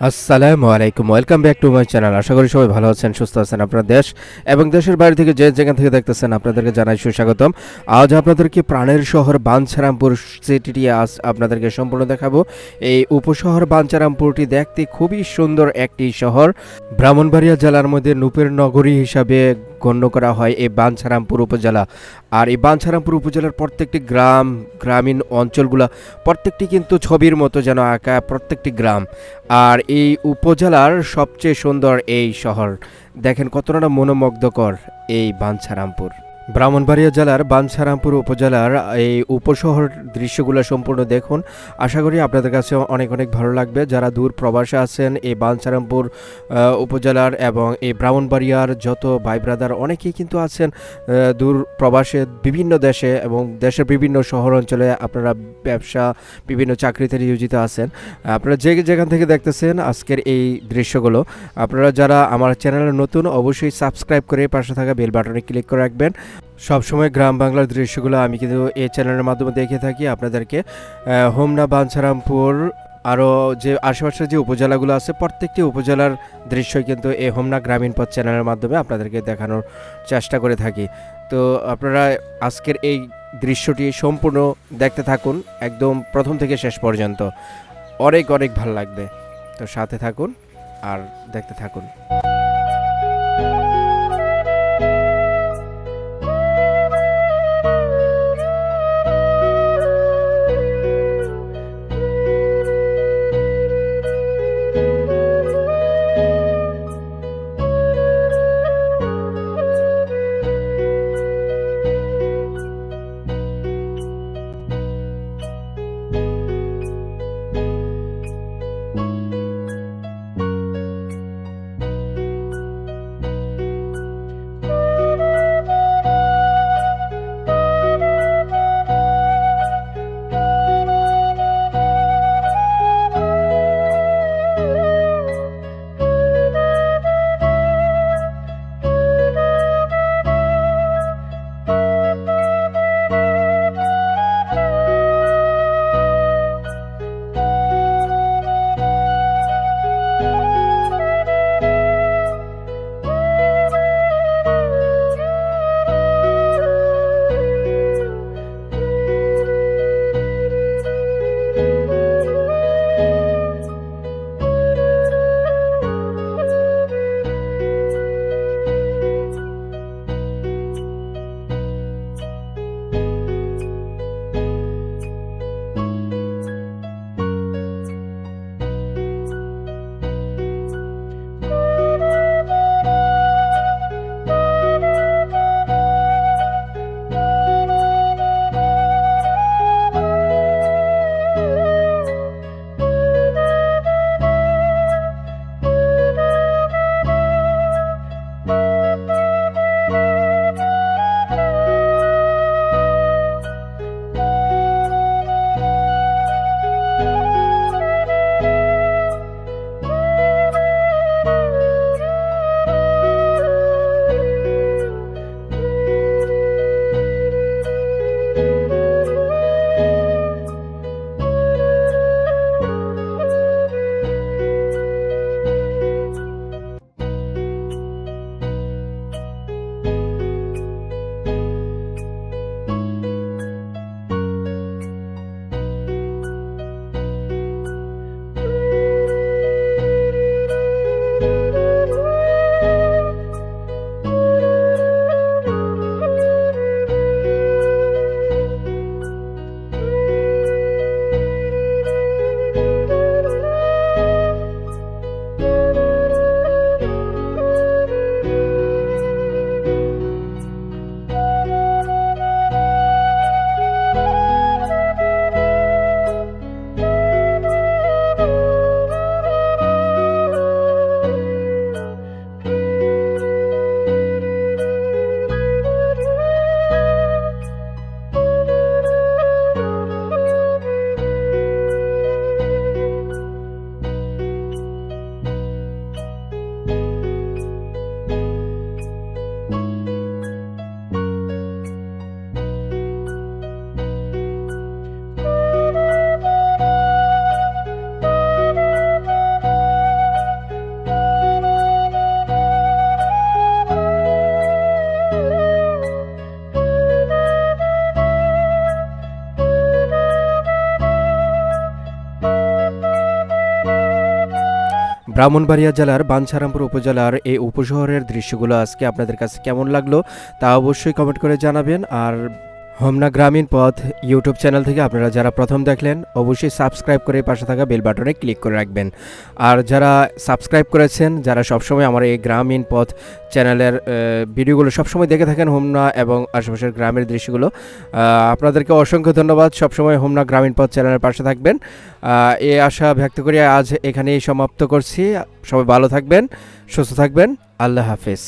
আসসালামু আলাইকুম, welcome back to my channel. আশা করি সবাই ভালো আছেন, সুস্থ আছেন আপনার দেশ এবং দেশের বাইরে থেকে যে যেখান থেকে দেখতেছেন আপনাদেরকে জানাই সুস্বাগতম। আজ আপনাদেরকে প্রাণের শহর বাঞ্ছারামপুর সিটিটি আজ আপনাদেরকে সম্পূর্ণ দেখাবো। এই উপশহর বাঞ্ছারামপুরটি দেখতে খুবই সুন্দর একটি শহর। ব্রাহ্মণবাড়িয়া জেলার মধ্যে নূপের নগরী হিসাবে গণ্য করা হয় এই বাঞ্ছারামপুর উপজেলা। আর এই বাঞ্ছারামপুর উপজেলার প্রত্যেকটি গ্রাম, গ্রামীণ অঞ্চলগুলো প্রত্যেকটি কিন্তু ছবির মতো যেন আঁকা প্রত্যেকটি গ্রাম। আর এই উপজেলার সবচেয়ে সুন্দর এই শহর। দেখেন কতটা মনোমুগ্ধকর এই বাঞ্ছারামপুর। ব্রাহ্মণবাড়িয়া জেলার বাঞ্ছারামপুর উপজেলার এই উপশহর দৃশ্যগুলো সম্পূর্ণ দেখুন। আশা করি আপনাদের কাছে অনেক অনেক ভালো লাগবে। যারা দূর প্রবাসে আছেন, এই বাঞ্ছারামপুর উপজেলার এবং এই ব্রাহ্মণবাড়িয়ার যত ভাই ব্রাদার অনেকেই কিন্তু আছেন দূর প্রবাসে বিভিন্ন দেশে এবং দেশের বিভিন্ন শহর অঞ্চলে আপনারা ব্যবসা, বিভিন্ন চাকরিতে নিয়োজিত আছেন। আপনারা যে যেখান থেকে দেখতেছেন আজকের এই দৃশ্যগুলো, আপনারা যারা আমার চ্যানেলে নতুন অবশ্যই সাবস্ক্রাইব করে পাশে থাকা বেল বাটনে ক্লিক করে রাখবেন। সবসময় গ্রাম বাংলার দৃশ্যগুলো আমি কিন্তু এই চ্যানেলের মাধ্যমে দেখে থাকি। আপনাদেরকে হোমনা বাঞ্ছারামপুর আরও যে আশেপাশের যে উপজেলাগুলো আছে, প্রত্যেকটি উপজেলার দৃশ্যই কিন্তু এই হোমনা গ্রামীণ পথ চ্যানেলের মাধ্যমে আপনাদেরকে দেখানোর চেষ্টা করে থাকি। তো আপনারা আজকের এই দৃশ্যটি সম্পূর্ণ দেখতে থাকুন, একদম প্রথম থেকে শেষ পর্যন্ত। অনেক অনেক ভালো লাগবে। তো সাথে থাকুন আর দেখতে থাকুন। ব্রাহ্মণবাড়িয়া জেলার বাঞ্ছারামপুর উপজেলার এই উপশহরের দৃশ্যগুলো আজকে আপনাদের কাছে কেমন লাগল তা অবশ্যই কমেন্ট করে জানাবেন। আর হোমনা গ্রামীণ পথ ইউটিউব চ্যানেল থেকে আপনারা যারা প্রথম দেখলেন, অবশ্যই সাবস্ক্রাইব করে পাশে থাকা বেল বাটনে ক্লিক করে রাখবেন। আর যারা সাবস্ক্রাইব করেছেন, যারা সবসময় আমার এই গ্রামীণ পথ চ্যানেলের ভিডিওগুলো সবসময় দেখে থাকেন হোমনা এবং আশেপাশের গ্রামের দৃশ্যগুলো আপনাদেরকে অসংখ্য ধন্যবাদ। সবসময় হোমনা গ্রামীণ পথ চ্যানেলের পাশে থাকবেন। এই আশা ব্যক্ত করে আজ এখানেই সমাপ্ত করছি। সবাই ভালো থাকবেন, সুস্থ থাকবেন। আল্লাহ হাফেজ।